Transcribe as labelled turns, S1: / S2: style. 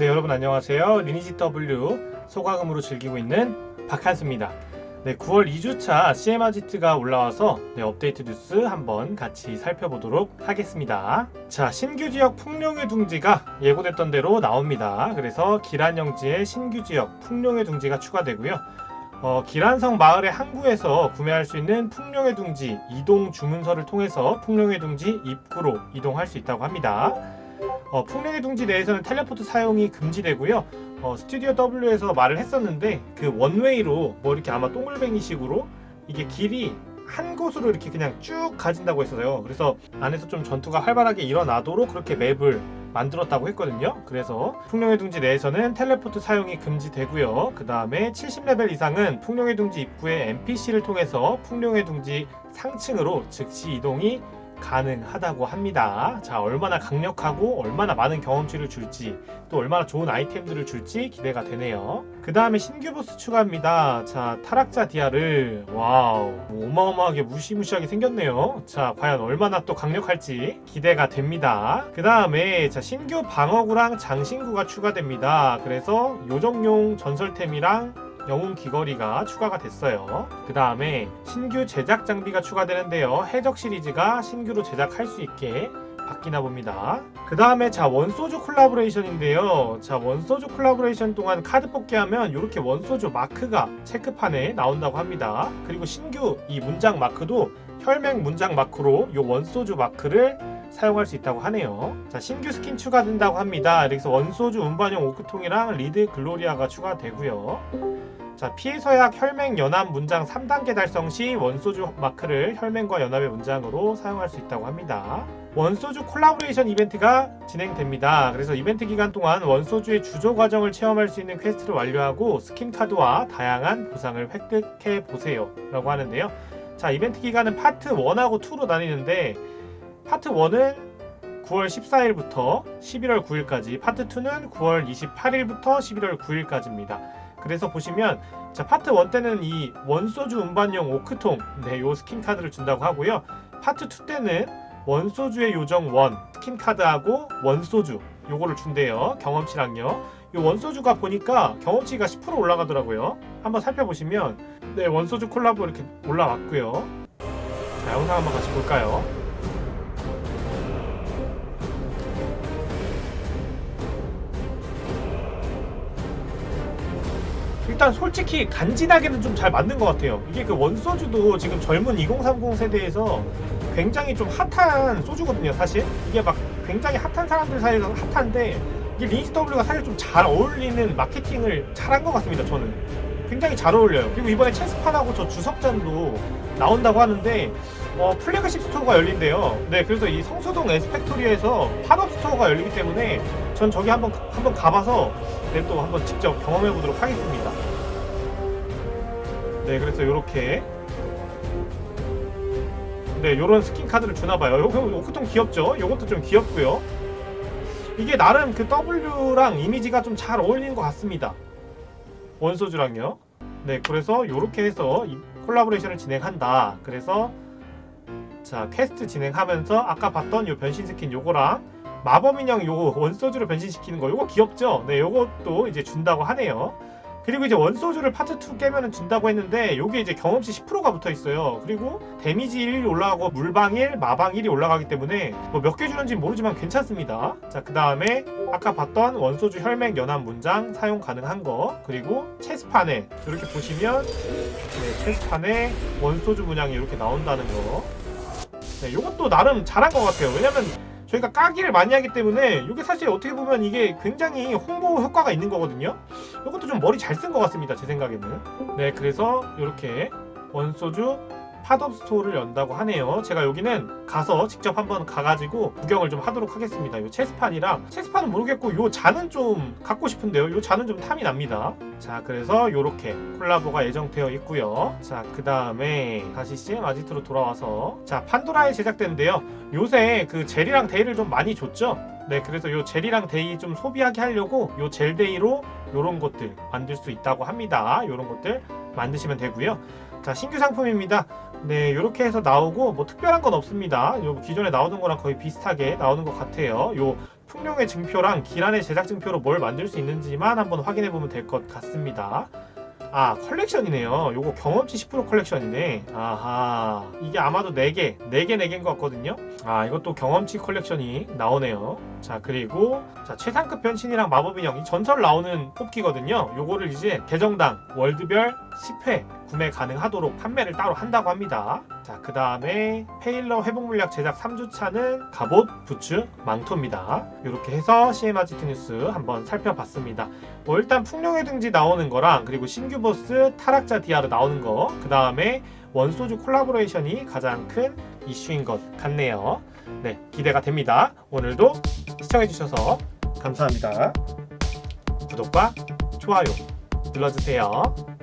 S1: 네, 여러분 안녕하세요. 리니지 W 소가금으로 즐기고 있는 박한수입니다. 네, 9월 2주차 CM아지트가 올라와서 네, 업데이트 뉴스 한번 같이 살펴보도록 하겠습니다. 자, 신규 지역 풍룡의 둥지가 예고됐던 대로 나옵니다. 그래서 기란 영지에 신규 지역 풍룡의 둥지가 추가되고요. 어, 기란성 마을의 항구에서 구매할 수 있는 풍룡의 둥지 이동 주문서를 통해서 풍룡의 둥지 입구로 이동할 수 있다고 합니다. 어, 풍령의 둥지 내에서는 텔레포트 사용이 금지되고요. 어, 스튜디오 W에서 말을 했었는데 그 원웨이로 뭐 이렇게 아마 동글뱅이식으로 이게 길이 한 곳으로 이렇게 그냥 쭉 가진다고 했어요. 그래서 안에서 좀 전투가 활발하게 일어나도록 그렇게 맵을 만들었다고 했거든요. 그래서 풍령의 둥지 내에서는 텔레포트 사용이 금지되고요. 그 다음에 70레벨 이상은 풍령의 둥지 입구의 NPC를 통해서 풍령의 둥지 상층으로 즉시 이동이 가능하다고 합니다. 자, 얼마나 강력하고 얼마나 많은 경험치를 줄지 또 얼마나 좋은 아이템들을 줄지 기대가 되네요. 그 다음에 신규 보스 추가합니다. 자, 타락자 디아를 와우 어마어마하게 무시무시하게 생겼네요. 자, 과연 얼마나 또 강력할지 기대가 됩니다. 그 다음에 자 신규 방어구랑 장신구가 추가됩니다. 그래서 요정용 전설템이랑 영웅 귀걸이가 추가가 됐어요. 그 다음에 신규 제작 장비가 추가되는데요. 해적 시리즈가 신규로 제작할 수 있게 바뀌나 봅니다. 그 다음에 자 원소주 콜라보레이션인데요. 자 원소주 콜라보레이션 동안 카드 뽑기 하면 이렇게 원소주 마크가 체크판에 나온다고 합니다. 그리고 신규 이 문장 마크도 혈맹 문장 마크로 이 원소주 마크를 사용할 수 있다고 하네요. 자 신규 스킨 추가된다고 합니다. 그래서 원소주 운반용 오크통이랑 리드 글로리아가 추가되고요. 자, 피해서약 혈맹 연합 문장 3단계 달성 시 원소주 마크를 혈맹과 연합의 문장으로 사용할 수 있다고 합니다. 원소주 콜라보레이션 이벤트가 진행됩니다. 그래서 이벤트 기간 동안 원소주의 주조 과정을 체험할 수 있는 퀘스트를 완료하고 스킨 카드와 다양한 보상을 획득해 보세요. 라고 하는데요. 자, 이벤트 기간은 파트 1하고 2로 나뉘는데 파트 1은 9월 14일부터 11월 9일까지, 파트 2는 9월 28일부터 11월 9일까지입니다. 그래서 보시면 자 파트 1 때는 이 원소주 운반용 오크통 네, 요 스킨 카드를 준다고 하고요. 파트 2 때는 원소주의 요정 원 스킨 카드하고 원소주 요거를 준대요. 경험치랑요. 요 원소주가 보니까 경험치가 10% 올라가더라고요. 한번 살펴보시면 네 원소주 콜라보 이렇게 올라왔고요. 자 영상 한번 같이 볼까요? 일단 솔직히 간지나게는 좀잘 만든 것 같아요. 이게 그 원소주도 지금 젊은 2030 세대에서 굉장히 좀 핫한 소주거든요, 사실. 이게 막 굉장히 핫한 사람들 사이에서 핫한데 이게 리니지 W가 사실 좀 잘 어울리는 마케팅을 잘한 것 같습니다, 저는. 굉장히 잘 어울려요. 그리고 이번에 체스판하고 저 주석잔도 나온다고 하는데 어, 플래그십 스토어가 열린대요. 네, 그래서 이 성수동 에스펙토리에서 팝업 스토어가 열리기 때문에 전 저기 한번 한번 가봐서 네, 또 한번 직접 경험해 보도록 하겠습니다. 네, 그래서 이렇게 네, 요런 스킨 카드를 주나 봐요. 요거 오크통 귀엽죠? 요것도 좀 귀엽고요. 이게 나름 그 W랑 이미지가 좀 잘 어울리는 것 같습니다. 원소주랑요. 네, 그래서 요렇게 해서 이 콜라보레이션을 진행한다. 그래서 자, 퀘스트 진행하면서 아까 봤던 요 변신 스킨 요거랑 마법 인형 요거 원소주로 변신시키는 거 요거 귀엽죠? 네, 요것도 이제 준다고 하네요. 그리고 이제 원소주를 파트 2 깨면은 준다고 했는데 요게 이제 경험치 10%가 붙어 있어요. 그리고 데미지 1이 올라가고 물방 1, 마방 1이 올라가기 때문에 뭐 몇 개 주는지 모르지만 괜찮습니다. 자, 그 다음에 아까 봤던 원소주 혈맹 연합 문장 사용 가능한 거 그리고 체스판에 이렇게 보시면 네, 체스판에 원소주 문양이 이렇게 나온다는 거. 네, 요것도 나름 잘한 것 같아요. 왜냐면 저희가 까기를 많이 하기 때문에 이게 사실 어떻게 보면 이게 굉장히 홍보 효과가 있는 거거든요. 이것도 좀 머리 잘 쓴 것 같습니다. 제 생각에는. 네, 그래서 이렇게 원소주 팝업 스토어를 연다고 하네요. 제가 여기는 가서 직접 한번 가가지고 구경을 좀 하도록 하겠습니다. 이 체스판이랑 체스판은 모르겠고 요 잔은 좀 갖고 싶은데요. 요 잔은 좀 탐이 납니다. 자, 그래서 요렇게 콜라보가 예정되어 있고요. 자, 그 다음에 다시 CM 아지트로 돌아와서 자, 판도라에 제작된데요. 요새 그 젤이랑 데이를 좀 많이 줬죠. 네, 그래서 요 젤이랑 데이 좀 소비하게 하려고 요 젤데이로 요런 것들 만들 수 있다고 합니다. 요런 것들 만드시면 되고요. 자 신규 상품입니다. 네 이렇게 해서 나오고 뭐 특별한 건 없습니다. 요 기존에 나오는 거랑 거의 비슷하게 나오는 것 같아요. 요 풍룡의 증표랑 기란의 제작 증표로 뭘 만들 수 있는지만 한번 확인해 보면 될 것 같습니다. 아 컬렉션이네요. 요거 경험치 10% 컬렉션이네. 아하 이게 아마도 4개, 4개, 4개인 것 같거든요. 아 이것도 경험치 컬렉션이 나오네요. 자 그리고 자 최상급 변신이랑 마법 인형 이 전설 나오는 뽑기거든요. 요거를 이제 계정당 월드별 10회 구매 가능하도록 판매를 따로 한다고 합니다. 자 그 다음에 페일러 회복 물약 제작 3주차는 갑옷, 부츠, 망토입니다. 이렇게 해서 CM아지트 뉴스 한번 살펴봤습니다. 뭐 일단 풍령의 등지 나오는 거랑 그리고 신규 보스 타락자 디아르 나오는 거 그 다음에 원소주 콜라보레이션이 가장 큰 이슈인 것 같네요. 네 기대가 됩니다. 오늘도 시청해주셔서 감사합니다. 구독과 좋아요 눌러주세요.